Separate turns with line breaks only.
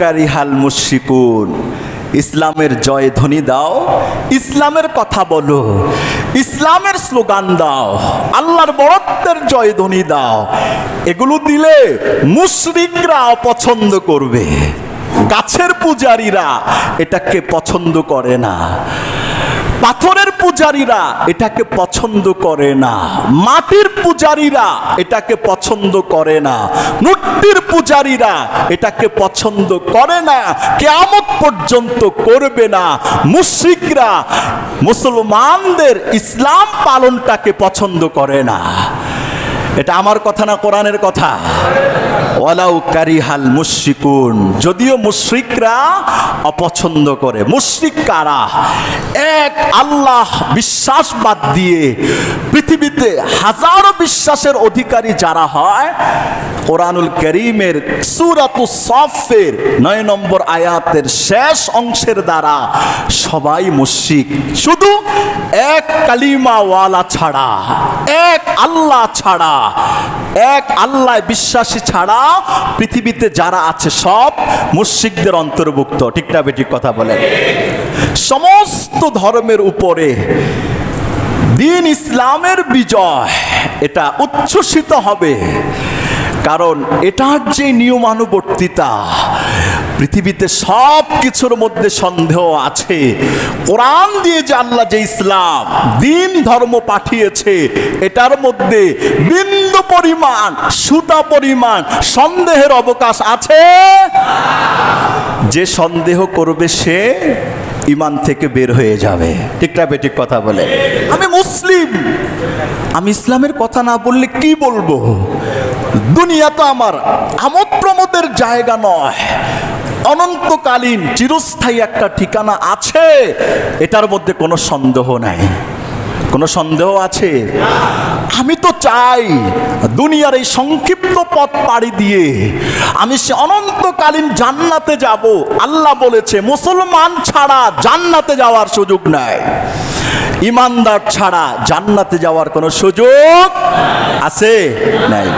কারিহাল মুশরিকুন। ইসলামের জয় ধ্বনি দাও, ইসলামের কথা বলো, ইসলামের স্লোগান দাও, আল্লাহর বরত্বের জয় ধ্বনি দাও। এগুলো দিলে মুশরিকরা অপছন্দ করবে, গাছের পূজারীরা এটাকে পছন্দ করে না। পাথরের পূজারীরা এটাকে পছন্দ করে না। মাটির পূজারীরা এটাকে পছন্দ করে না। মূর্তির পূজারীরা এটাকে পছন্দ করে না। কেয়ামত পর্যন্ত করবে না। মুশরিকরা, মুসলমানদের ইসলাম পালনটাকে পছন্দ করে না। এটা আমার কথা না কোরআনের কথা? ওয়ালাউ কারিহাল মুশরিকুন। যদিও মুশরিকরা অপছন্দ করে। মুশরিক কারা? এক, আল্লাহ বিশ্বাস বাদ দিয়ে পৃথিবীতে হাজারো বিশ্বাসের অধিকারী যারা হয়, কোরআনুল করিমের সুরাতু সফের নয় নম্বর আয়াতের শেষ অংশের দ্বারা সবাই মুশরিক। শুধু এক কালিমাওয়ালা ছাড়া, এক আল্লাহ ছাড়া, এক আল্লাহ বিশ্বাসী ছাড়া পৃথিবীতে যারা আছে সব মুশরিকদের অন্তর্ভুক্ত। ঠিকটা বেঠিক কথা বলে সমস্ত ধর্মের উপরে দিন ইসলামের বিজয়, এটা উচ্ছ্বসিত হবে। কারণ এটার যে নিয়মানুবর্তিতা, পৃথিবীতে সব কিছুর মধ্যে সন্দেহ আছে। কোরআন দিয়ে যে আল্লাহ যে ইসলাম, দিন ধর্ম পাঠিয়েছে, এটার মধ্যে বিন্দু পরিমাণ, সুতা পরিমাণ, সন্দেহের অবকাশ আছে? যে সন্দেহ করবে সে ইমান থেকে বের হয়ে যাবে। ঠিকটা বেঠিক কথা বলে? আমি মুসলিম। আমি ইসলামের কথা না বললে কি বলব? দুনিয়া তো আমার আমোদ প্রমোদের জায়গা নয়। অনন্তকালীন চিরস্থায়ী একটা ঠিকানা আছে। এটার মধ্যে কোনো সন্দেহ নাই। কোনো সন্দেহ আছে? আমি তো চাই দুনিয়ার এই সংক্ষিপ্ত পথ পাড়ি দিয়ে আমি সে অনন্তকালীন জান্নাতে যাব। আল্লাহ বলেছে, মুসলমান ছাড়া জান্নাতে যাওয়ার সুযোগ নাই। ইমানদার ছাড়া জান্নাতে যাওয়ার কোনো সুযোগ আছে? নাই।